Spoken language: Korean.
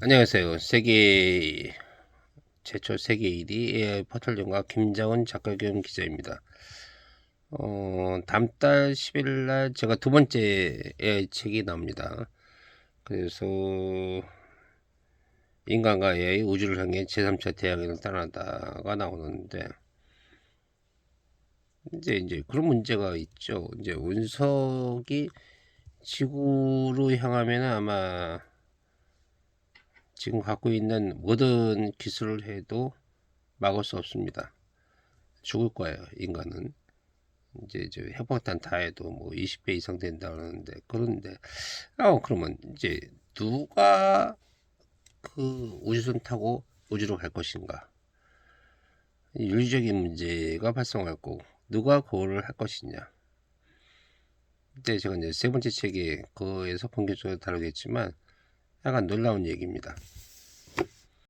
안녕하세요. 세계 최초 세계 1위 AI 포털 연가 김장훈 작가 겸 기자입니다. 어, 다음 달 10일 날 제가 두 번째 AI 책이 나옵니다. 그래서 인간과 AI 우주를 향해 제3차 대항해를 떠나다가 나오는데 이제 이제 그런 문제가 있죠. 이제 운석이 지구로 향하면 아마 지금 갖고 있는 모든 기술을 해도 막을 수 없습니다. 죽을 거예요, 인간은. 이제 이제 핵폭탄 다 해도 뭐 20배 이상 된다 그러는데 그런데 아 그러면 이제 누가 그 우주선 타고 우주로 갈 것인가? 윤리적인 문제가 발생할 거고 누가 그거를 할 것이냐? 이때 제가 이제 세 번째 책에 그에서 본격적으로 다루겠지만 약간 놀라운 얘기입니다.